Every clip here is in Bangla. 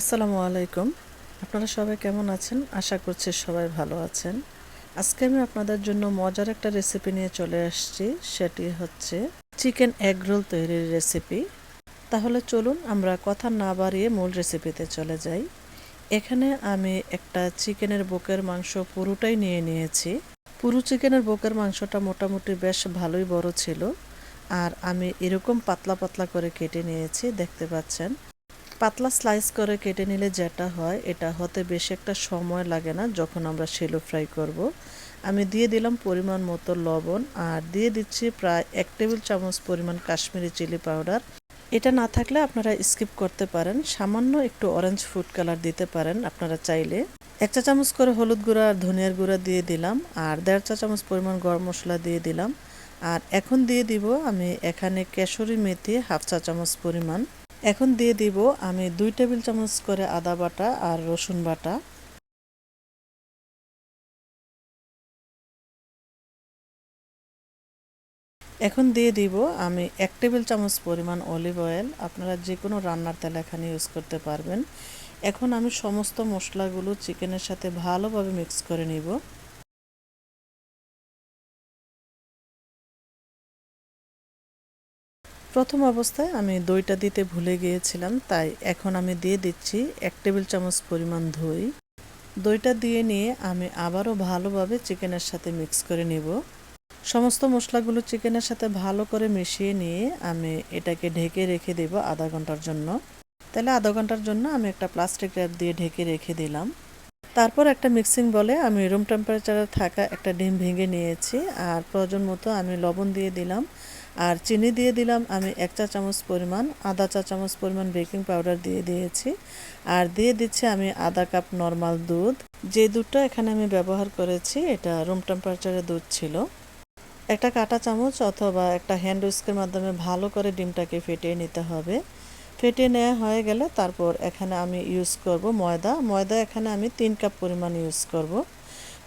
আসসালামু আলাইকুম। আপনারা সবাই কেমন আছেন? আশা করছি সবাই ভালো আছেন। আজকে আমি আপনাদের জন্য মজার একটা রেসিপি নিয়ে চলে আসছি। সেটি হচ্ছে চিকেন এগ রোল তৈরির রেসিপি তাহলে চলুন আমরা কথা না বাড়িয়ে মূল রেসিপিতে চলে যাই। এখানে আমি একটা চিকেনের বুকের মাংস পুরোটাই নিয়ে নিয়েছি। পুরো চিকেনের বুকের মাংসটা মোটামুটি বেশ ভালোই বড় ছিল। আর আমি এরকম পাতলা পাতলা করে কেটে নিয়েছি, দেখতে পাচ্ছেন। পাতলা স্লাইস করে কেটে নিলে যেটা হয়, এটা হতে বেশি একটা সময় লাগে না যখন আমরা শেলো ফ্রাই করব। আমি দিয়ে দিলাম পরিমাণ মতো লবণ আর দিয়ে দিচ্ছি প্রায় এক টেবিল চামচ পরিমাণ কাশ্মীরি চিলি পাউডার। এটা না থাকলে আপনারা স্কিপ করতে পারেন। সামান্য একটু অরেঞ্জ ফুড কালার দিতে পারেন আপনারা চাইলে। এক চা চামচ করে হলুদ গুঁড়া আর ধনিয়ার গুঁড়া দিয়ে দিলাম আর দেড় চা চামচ পরিমাণ গরম মশলা দিয়ে দিলাম। আর এখন দিয়ে দিব আমি এখানে কেশরি মেথি হাফ চা চামচ পরিমাণ। এখন দিয়ে দিব আমি দুই টেবিল চামচ করে আদা বাটা আর রসুন বাটা। এখন দিয়ে দিব আমি এক টেবিল চামচ পরিমাণ অলিভ অয়েল। আপনারা যে কোনো রান্নার তেল এখানে ইউজ করতে পারবেন। এখন আমি সমস্ত মশলাগুলো চিকেনের সাথে ভালোভাবে মিক্স করে নিব। প্রথম অবস্থায় আমি দইটা দিতে ভুলে গিয়েছিলাম, তাই এখন আমি দিয়ে দিচ্ছি এক টেবিল চামচ পরিমাণ দই। দইটা দিয়ে নিয়ে আমি আবারও ভালোভাবে চিকেনের সাথে মিক্স করে নেব। সমস্ত মশলাগুলো চিকেনের সাথে ভালো করে মিশিয়ে নিয়ে আমি এটাকে ঢেকে রেখে দেব আধা ঘণ্টার জন্য। তাহলে আধা ঘণ্টার জন্য আমি একটা প্লাস্টিক র্যাপ দিয়ে ঢেকে রেখে দিলাম। তারপর একটা মিক্সিং বলে আমি রুম টেম্পারেচারে থাকা একটা ডিম ভেঙে নিয়েছি, আর প্রয়োজন মতো আমি লবণ দিয়ে দিলাম। আর চিনি দিয়ে দিলাম আমি এক চা চামচ পরিমাণ, আধা চা চামচ পরিমাণ বেকিং পাউডার দিয়ে দিয়েছি। আর দিয়ে দিচ্ছি আমি আধা কাপ নর্মাল দুধ। যে দুধটা এখানে আমি ব্যবহার করেছি, এটা রুম টেম্পারেচারে দুধ ছিল। একটা কাটা চামচ অথবা একটা হ্যান্ড উইস্কের মাধ্যমে ভালো করে ডিমটাকে ফেটিয়ে নিতে হবে। ফেটিয়ে নেওয়া হয়ে গেলে তারপর এখানে আমি ইউজ করব ময়দা। ময়দা এখানে আমি তিন কাপ পরিমাণ ইউজ করব।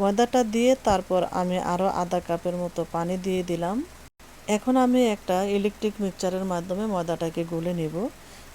ময়দাটা দিয়ে তারপর আমি আরও আধা কাপের মতো পানি দিয়ে দিলাম। এখন আমি একটা ইলেকট্রিক মিক্সচারের মাধ্যমে ময়দাটাকে গুলে নিব।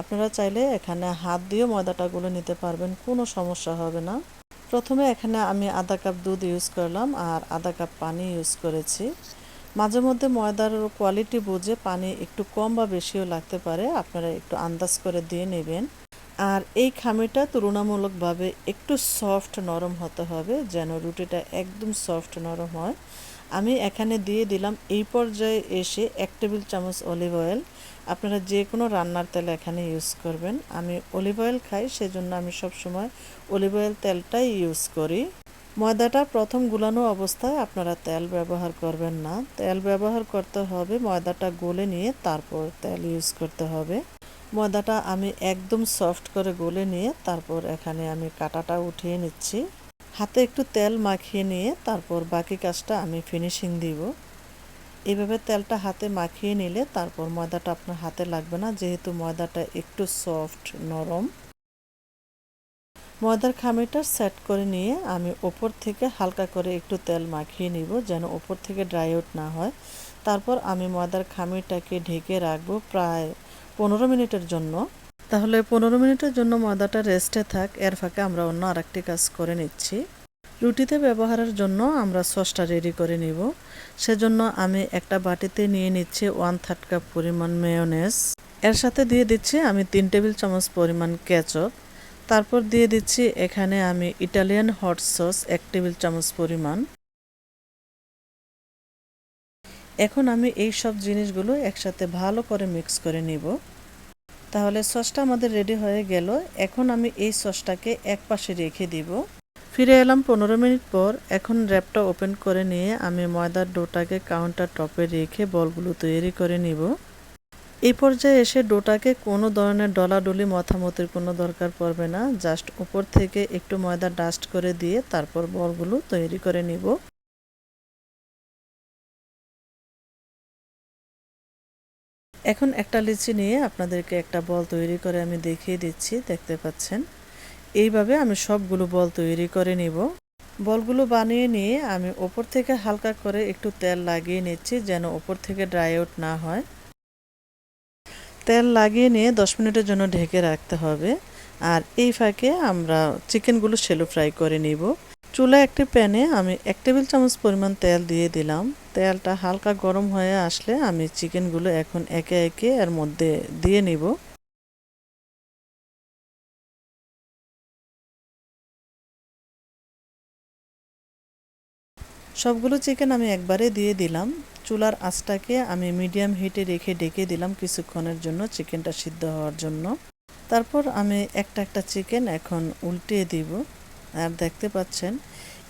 আপনারা চাইলে এখানে হাত দিয়েও ময়দাটা গুলে নিতে পারবেন, কোনো সমস্যা হবে না। প্রথমে এখানে আমি আধা কাপ দুধ ইউজ করলাম আর আধা কাপ পানি ইউজ করেছি। মাঝে মধ্যে ময়দার কোয়ালিটি বুঝে পানি একটু কম বা বেশিও লাগতে পারে, আপনারা একটু আন্দাজ করে দিয়ে নেবেন। আর এই খামিটা তুলনামূলকভাবে একটু সফট নরম হতে হবে, যেন রুটিটা একদম সফট নরম হয়। আমি এখানে দিয়ে দিলাম এই পর্যায়ে এসে এক টেবিল চামচ অলিভ অয়েল আপনারা যে কোনো রান্নার তেল এখানে ইউজ করবেন। আমি অলিভ অয়েল খাই, সেজন্য আমি সবসময় অলিভ অয়েল তেলটাই ইউজ করি। ময়দাটা প্রথম গুলানো অবস্থায় আপনারা তেল ব্যবহার করবেন না। তেল ব্যবহার করতে হবে, ময়দাটা গলে নিয়ে তারপর তেল ইউজ করতে হবে। ময়দাটা আমি একদম সফট করে গলে নিয়ে তারপর এখানে আমি কাটাটা উঠিয়ে নিচ্ছি। হাতে একটু তেল মাখিয়ে নিয়ে তারপর বাকি কাজটা আমি ফিনিশিং দিব। এইভাবে তেলটা হাতে মাখিয়ে নিলে তারপর ময়দাটা আপনার হাতে লাগবে না, যেহেতু ময়দাটা একটু সফট নরম। ময়দার খামিটা সেট করে নিয়ে আমি ওপর থেকে হালকা করে একটু তেল মাখিয়ে নিব যেন ওপর থেকে ড্রাই আউট না হয়। তারপর আমি ময়দার খামিটাকে ঢেকে রাখব প্রায় পনেরো মিনিটের জন্য। তাহলে পনেরো মিনিটের জন্য ময়দাটা রেস্টে থাক, এর ফাঁকে আমরা অন্য আরেকটি কাজ করে নিচ্ছি। রুটিতে ব্যবহারের জন্য আমরা সসটা রেডি করে নিব। সেজন্য আমি একটা বাটিতে নিয়ে নিচ্ছি ওয়ান থার্ড কাপ পরিমাণ মেয়নেস। এর সাথে দিয়ে দিচ্ছি আমি তিন টেবিল চামচ পরিমাণ কেচপ। তারপর দিয়ে দিচ্ছি এখানে আমি ইটালিয়ান হট সস এক টেবিল চামচ পরিমাণ। এখন আমি এই সব জিনিসগুলো একসাথে ভালো করে মিক্স করে নিব। তাহলে সসটা আমাদের রেডি হয়ে গেল। এখন আমি এই সসটাকে এক পাশে রেখে দিব। ফিরে এলাম পনেরো মিনিট পর। এখন র্যাপটা ওপেন করে নিয়ে আমি ময়দার ডোটাকে কাউন্টার টপে রেখে বলগুলো তৈরি করে নিব। এই পর্যায়ে এসে ডোটাকে কোনো ধরনের ডলাডলি মথামতির কোনো দরকার পড়বে না। জাস্ট উপর থেকে একটু ময়দা ডাস্ট করে দিয়ে তারপর বলগুলো তৈরি করে নিব। এখন একটা লিচি নিয়ে আপনাদেরকে একটা বল তৈরি করে আমি দেখিয়ে দিচ্ছি, দেখতে পাচ্ছেন? এইভাবে আমি সবগুলো বল তৈরি করে নিব। বলগুলো বানিয়ে নিয়ে আমি ওপর থেকে হালকা করে একটু তেল লাগিয়ে নিচ্ছি যেন ওপর থেকে ড্রাই আউট না হয়। তেল লাগিয়ে নিয়ে দশ মিনিটের জন্য ঢেকে রাখতে হবে। আর এই ফাঁকে আমরা চিকেনগুলো সেলো ফ্রাই করে নিব। চুলা একটি প্যানে আমি এক টেবিল চামচ পরিমাণ তেল দিয়ে দিলাম। তেলটা হালকা গরম হয়ে আসলে আমি চিকেনগুলো এখন একে একে এর মধ্যে দিয়ে নিব। সবগুলো চিকেন আমি একবারে দিয়ে দিলাম। চুলার আঁচটাকে আমি মিডিয়াম হিটে রেখে ডেকে দিলাম কিছুক্ষণের জন্য চিকেনটা সিদ্ধ হওয়ার জন্য। তারপর আমি একটা একটা চিকেন এখন উল্টিয়ে দিব। আর দেখতে পাচ্ছেন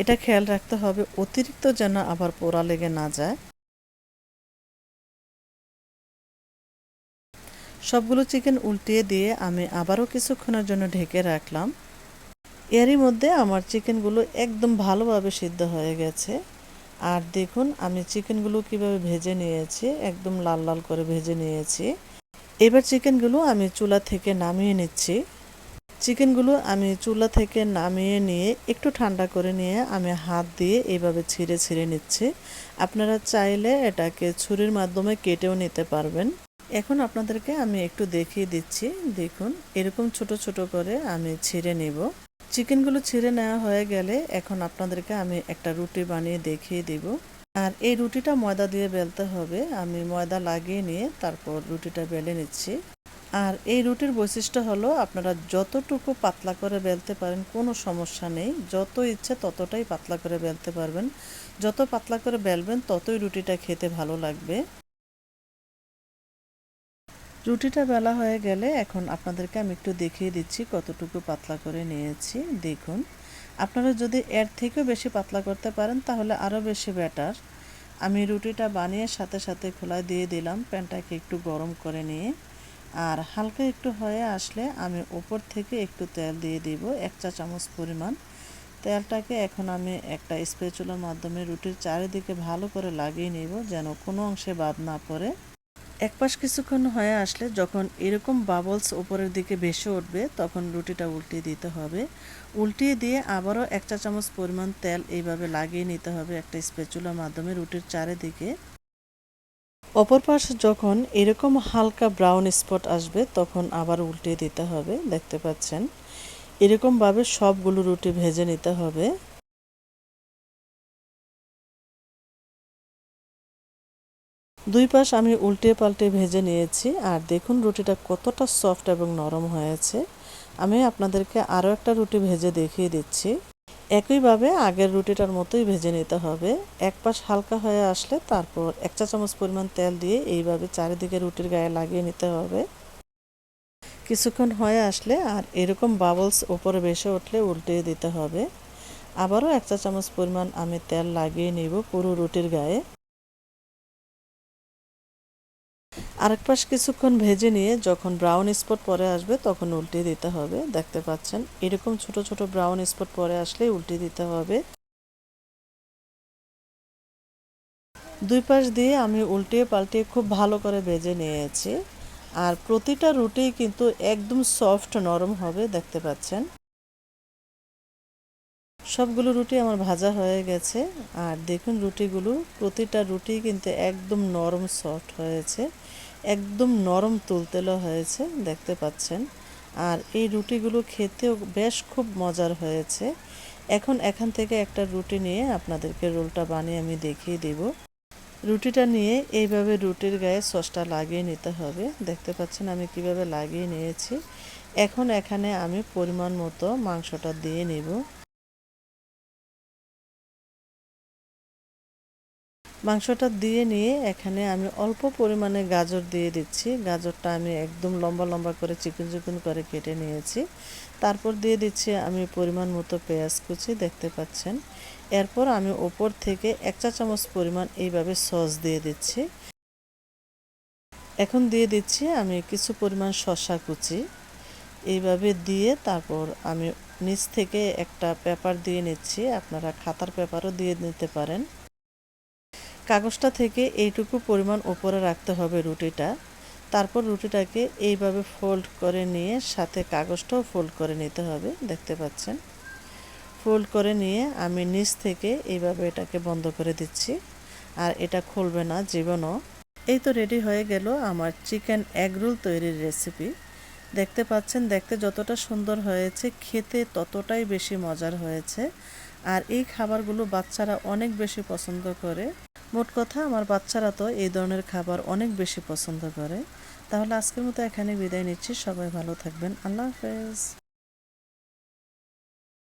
এটা খেয়াল রাখতে হবে, অতিরিক্ত যেন আবার পোড়া লেগে না যায়। সবগুলো চিকেন উল্টিয়ে দিয়ে আমি আবারও কিছুক্ষণের জন্য ঢেকে রাখলাম। এরই মধ্যে আমার চিকেনগুলো একদম ভালোভাবে সিদ্ধ হয়ে গেছে। আর দেখুন, আমি চিকেনগুলো কীভাবে ভেজে নিয়েছি, একদম লাল লাল করে ভেজে নিয়েছি। এবার চিকেনগুলো আমি চুলা থেকে নামিয়ে নিচ্ছি। চিকেনগুলো আমি চুলা থেকে নামিয়ে নিয়ে একটু ঠান্ডা করে নিয়ে আমি হাত দিয়ে এইভাবে ছিঁড়ে ছিঁড়ে নিচ্ছি। আপনারা চাইলে এটাকে ছুরির মাধ্যমে কেটেও নিতে পারবেন। এখন আপনাদেরকে আমি একটু দেখিয়ে দিচ্ছি। দেখুন, এরকম ছোট ছোট করে আমি ছিঁড়ে নিব। চিকেনগুলো ছিঁড়ে নেওয়া হয়ে গেলে এখন আপনাদেরকে আমি একটা রুটি বানিয়ে দেখিয়ে দিব। আর এই রুটিটা ময়দা দিয়ে বেলতে হবে। আমি ময়দা লাগিয়ে নিয়ে তারপর রুটিটা বেলে নিচ্ছি। আর এই রুটির বৈশিষ্ট্য হলো আপনারা যতটুকু পাতলা করে বেলতে পারেন, কোনো সমস্যা নেই। যত ইচ্ছে ততটাই পাতলা করে বেলতে পারবেন। যত পাতলা করে বেলবেন, ততই রুটিটা খেতে ভালো লাগবে। রুটিটা বেলা হয়ে গেলে এখন আপনাদেরকে আমি একটু দেখিয়ে দিচ্ছি কতটুকু পাতলা করে নিয়েছি। দেখুন, আপনারা যদি এর থেকেও বেশি পাতলা করতে পারেন, তাহলে আরও বেশি ব্যাটার আমি রুটিটা বানিয়ে সাথে সাথে খোলায় দিয়ে দিলাম, প্যানটাকে একটু গরম করে নিয়ে। আর হালকা একটু হয়ে আসলে আমি ওপর থেকে একটু তেল দিয়ে দিব, এক চা চামচ পরিমাণ। তেলটাকে এখন আমি একটা স্পেচুলার মাধ্যমে রুটির চারিদিকে ভালো করে লাগিয়ে নিব যেন কোনো অংশে বাদ না পড়ে। এক পাশ কিছুক্ষণ হয়ে আসলে যখন এরকম বাবলস উপরের দিকে ভেসে উঠবে তখন রুটিটা উল্টিয়ে দিতে হবে। উল্টিয়ে দিয়ে আবারও এক চা চামচ পরিমাণ তেল এইভাবে লাগিয়ে নিতে হবে একটা স্পেচুলার মাধ্যমে রুটির চারিদিকে। অপর পাশে যখন এরকম হালকা ব্রাউন স্পট আসবে, তখন আবার উল্টিয়ে দিতে হবে, দেখতে পাচ্ছেন? এরকমভাবে সবগুলো রুটি ভেজে নিতে হবে। দুই পাশ আমি উল্টে পাল্টে ভেজে নিয়েছি, আর দেখুন রুটিটা কতটা সফট এবং নরম হয়েছে। আমি আপনাদেরকে আরও একটা রুটি ভেজে দেখিয়ে দিচ্ছি। একইভাবে আগের রুটিটার মতোই ভেজে নিতে হবে। এক পাশ হালকা হয়ে আসলে তারপর এক চা চামচ পরিমাণ তেল দিয়ে এইভাবে চারিদিকে রুটির গায়ে লাগিয়ে নিতে হবে। কিছুক্ষণ হয়ে আসলে আর এরকম বাবলস ওপরে বেসে উঠলে উল্টে দিতে হবে। আবারও এক চা চামচ পরিমাণ আমি তেল লাগিয়ে নিব পুরো রুটির গায়ে। আরেক পাশ কিছুক্ষণ ভেজে নিয়ে যখন ব্রাউন স্পট পরে আসবে তখন উল্টে দিতে হবে। দেখতে পাচ্ছেন, এরকম ছোট ছোট ব্রাউন স্পট পরে আসলেই উল্টে দিতে হবে। দুই পাশ দিয়ে আমি উল্টিয়ে পাল্টিয়ে খুব ভালো করে ভেজে নিয়েছি। আর প্রতিটা রুটি কিন্তু একদম সফট নরম হবে, দেখতে পাচ্ছেন। সবগুলো রুটি আমার ভাজা হয়ে গেছে। আর দেখুন রুটিগুলো, প্রতিটা রুটি কিন্তু একদম নরম সফট হয়েছে। একদম নরম তুলতেলো হয়েছে, দেখতে পাচ্ছেন। আর এই রুটিগুলো খেতেও বেশ খুব মজার হয়েছে। এখন এখান থেকে একটা রুটি নিয়ে আপনাদেরকে রোলটা বানিয়ে আমি দেখিয়ে দেব। রুটিটা নিয়ে এইভাবে রুটির গায়ে সসটা লাগিয়ে নিতে হবে। দেখতে পাচ্ছেন আমি কীভাবে লাগিয়ে নিয়েছি। এখন এখানে আমি পরিমাণ মতো মাংসটা দিয়ে নেব। মাংসটা দিয়ে নিয়ে এখানে আমি অল্প পরিমাণে গাজর দিয়ে দিচ্ছি। গাজরটা আমি একদম লম্বা লম্বা করে চিকন চিকন করে কেটে নিয়েছি। তারপর দিয়ে দিচ্ছি আমি পরিমাণ মতো পেঁয়াজ কুচি, দেখতে পাচ্ছেন। এরপর আমি ওপর থেকে এক চা চামচ পরিমাণ এইভাবে সস দিয়ে দিচ্ছি। এখন দিয়ে দিচ্ছি আমি কিছু পরিমাণ শশা কুচি। এইভাবে দিয়ে তারপর আমি নিচ থেকে একটা পেপার দিয়ে নিচ্ছি। আপনারা খাতার পেপারও দিয়ে নিতে পারেন। কাগজটা থেকে এইটুকু পরিমাণ উপরে রাখতে হবে রুটিটা। তারপর রুটিটাকে এইভাবে ফোল্ড করে নিয়ে সাথে কাগজটাও ফোল্ড করে নিতে হবে, দেখতে পাচ্ছেন? ফোল্ড করে নিয়ে আমি নিচ থেকে এইভাবে এটাকে বন্ধ করে দিচ্ছি। আর এটা খুলবে না জীবনও এই তো রেডি হয়ে গেল আমার চিকেন এগ রোল তৈরির রেসিপি দেখতে পাচ্ছেন, দেখতে যতটা সুন্দর হয়েছে, খেতে ততটাই বেশি মজার হয়েছে। আর এই খাবারগুলো বাচ্চারা অনেক বেশি পছন্দ করে। মোট কথা, আমার বাচ্চারা তো এই ধরনের খাবার অনেক বেশি পছন্দ করে। তাহলে আজকের মতো এখানে বিদায় নিচ্ছি। সবাই ভালো থাকবেন। আল্লাহ হাফেজ।